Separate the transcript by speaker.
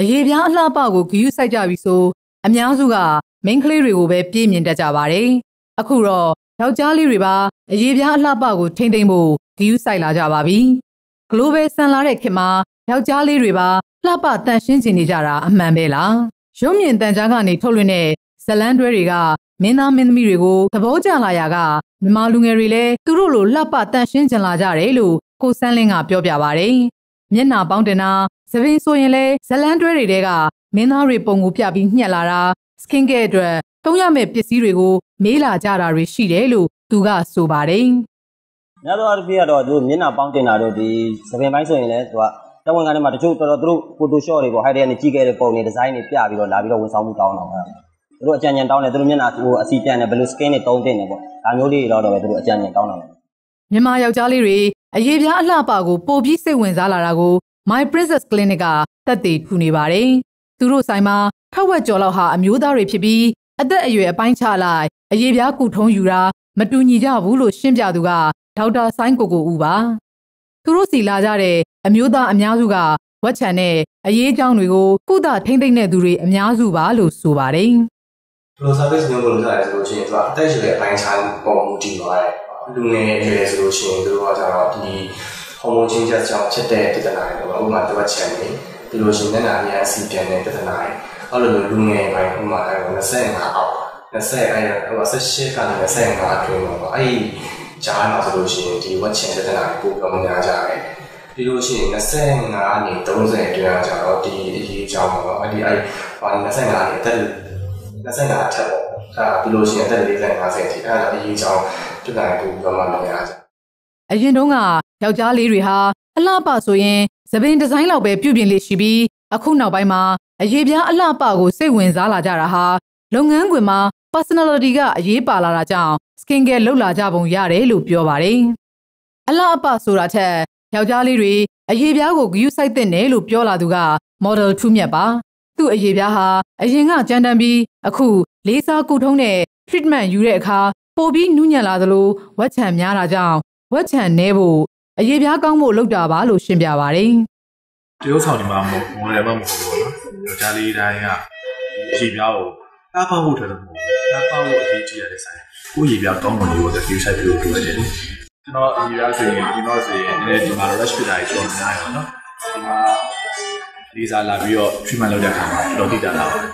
Speaker 1: အရေးပြားအလှပကိုဂယူးဆိုင်ကြပြီဆိုအများစုကမိန်းကလေးတွေကိုပဲပြေးမြင်တတ်ကြပါတယ်။အခုတော့ယောက်ျားလေးတွေပါအရေးပြားအလှပကိုထိမ့်သိမ့်ဖို့ဂယူးဆိုင်လာကြပါပြီ။ global ဆန်လာတဲ့ခေတ်မှာယောက်ျားလေးတွေပါလှပတန်ရှင်းကျင်နေကြတာအမှန်ပဲလား။ရုံးမြင့်တန်ကြားကနေထုတ်လွှင့်တဲ့ဇလန်းတွဲတွေကမင်းသားမင်းသမီးတွေကိုသဘောကျလာရာကမြမလူငယ်တွေလည်းသူတို့လိုလှပတန်ရှင်းကျင်လာကြတယ်လို့ကိုစန်းလင်းကပြောပြပါဗျ။မျက်နာပေါင်းတင်တာ သပင်ဆိုရင်လည်းဇလန်းတွဲတွေတဲကမင်းသားတွေပုံကိုပြပြီးညှက်လာတာ skin care အတွက်သုံးရမယ့်ပစ္စည်းတွေကိုမေးလာကြတာတွေရှိတယ်လို့သူကဆိုပါတယ်။
Speaker 2: ညတော့အပြည့်ကတော့သူမျက်နှာပေါင်းတင်တာတို့ဒီသပင်ပိုင်းဆိုရင်လည်းသူကတဝန်ကထဲမှာတချို့တော်တော်သူတို့ဖိုတိုရှော့တွေပေါ့ဟိုက်တဲ့ကနေကြီးခဲ့တဲ့ပုံတွေဒီဇိုင်းတွေပြပြီးတော့လာပြီးတော့ဝန်ဆောင်မှုတောင်းတော့မှာသူတို့အကြံဉာဏ်တောင်းတယ်သူတို့မျက်နှာဟိုအစီပြန်တယ်ဘယ်လို skin တွေတုံးတင်တယ်ပေါ့ဒါမျိုးလေးတွေတော့ပဲသူတို့အကြံဉာဏ်တောင်းတယ်
Speaker 1: မြန်မာယောက်ျားလေးတွေအရေးပြားအလှပကိုပိုပြီးစိတ်ဝင်စားလာတာကို My Princess Clinic ကတက်တည်ထူနေပါတယ်။သူတို့ဆိုင်မှာထက်ဝက်ကျော်လောက်ဟာအမျိုးသားတွေဖြစ်ပြီးအသက်အရွယ်အပိုင်းခြားလိုက်အရေးပြားကုထုံးယူတာမတူညီကြဘူးလို့ရှင်းပြသူကဒေါက်တာဆိုင်းကိုကိုဦးပါ။သူတို့စီလာကြတဲ့အမျိုးသားအများစုကဝက်ချန်နဲ့အရေးအကြောင်းတွေကိုကုသထိမ့်သိမ့်တဲ့သူတွေအများစုပါလို့ဆိုပါတယ်။
Speaker 3: ဒီလို service မျိုးကိုလုပ်ကြရဆိုလို့ရှိရင်သူကအသက်အရွယ်အပိုင်းခြားပုံမူတည်ပါတယ်။လူငယ်အရွယ်ဆိုလို့ရှိရင်သူတို့ကကြတော့ဒီ ဟော်မုန်းချင်းချက်ကြောင့်ဖြစ်တဲ့ပြဿနာတွေပေါ့ဥပမာတစ်ဝက်ချန်နေပြီးလို့ရှိရင်မျက်နှာအများအစီပြန်တဲ့ပြဿနာတွေအဲ့လိုမျိုးလူငယ်ပိုင်းဥပမာအဲ25အောက်20အဲဟို18ကနေ25အတွင်းပေါ့အဲ့ဒီကြားမှာဆိုလို့ရှိရင်ဒီဝက်ချန်ပြဿနာတွေပိုပြီးများကြတယ်ပြီးလို့ရှိရင်25နေ30အတွင်းကကြတော့ဒီအရေးကြောင်းပေါ့အဲ့ဒီအဲ့ဘာ25နေအသက်25အထက်ပေါ့အဲပြီးလို့ရှိရင်အသက်40 50အထိအဲ့ဒါအရေးကြောင်းပြဿနာတွေပိုပြီးတော့များကြ
Speaker 1: အရင်တုန်းက ယောက်ျားလေးတွေဟာအလှပဆိုရင်သပင်ဒီဇိုင်းလောက်ပဲပြုပြင်လေးရှိပြီးအခုနောက်ပိုင်းမှာအရေးပြားအလှပကိုစိတ်ဝင်စားလာကြတာဟာလုပ်ငန်းခွင်မှာ personality ကအရေးပါလာတာကြောင့် skin care လုပ်လာကြပုံရတယ်လို့ပြောပါတယ်။အလှအပဆိုတာထက်ယောက်ျားလေးတွေအရေးပြားကိုဂရုစိုက်တဲ့နယ်လို့ပြောလာသူက model ထူးမြတ်ပါ။သူ့အရေးပြားဟာအရင်ကကြမ်းတမ်းပြီးအခုလေးစားကုထုံးတဲ့ treatment ယူတဲ့အခါပိုပြီးနူးညံ့လာသလိုဝက်ချံများတာကြောင့်ဝက်ချံနဲဖို့ အရေးပြားကောင်းဖို့လုပ်တာပါလို့ရှင်းပြပါတယ်။
Speaker 4: တရုတ်ဆောင်ဒီမှာမဟုတ်ဘူးလည်းမဟုတ်ဘူးနော်။ယောက်ျားလေးတိုင်းကအရေးပြားကိုတားပေါက်ဖို့ထွက်လို့မဟုတ်ဘူး။တားပေါက်ဖို့အရေးကြီးရတဲ့ဆိုင်။ကိုရေးပြားကောင်းမလို့ဆိုပြီးဆိုင်ပြီးလို့ပြောတယ်။ကျွန်တော်အရေးပြားဆိုရင်ဒီတော့ဆိုရင်လည်းဒီမှာ rush ဖြစ်တာကြီးတော်များရောနော်။ဒီမှာလေးစားလာပြီးတော့ treatment လုပ်တဲ့အခါမှာတော်တိတာလာပါတယ်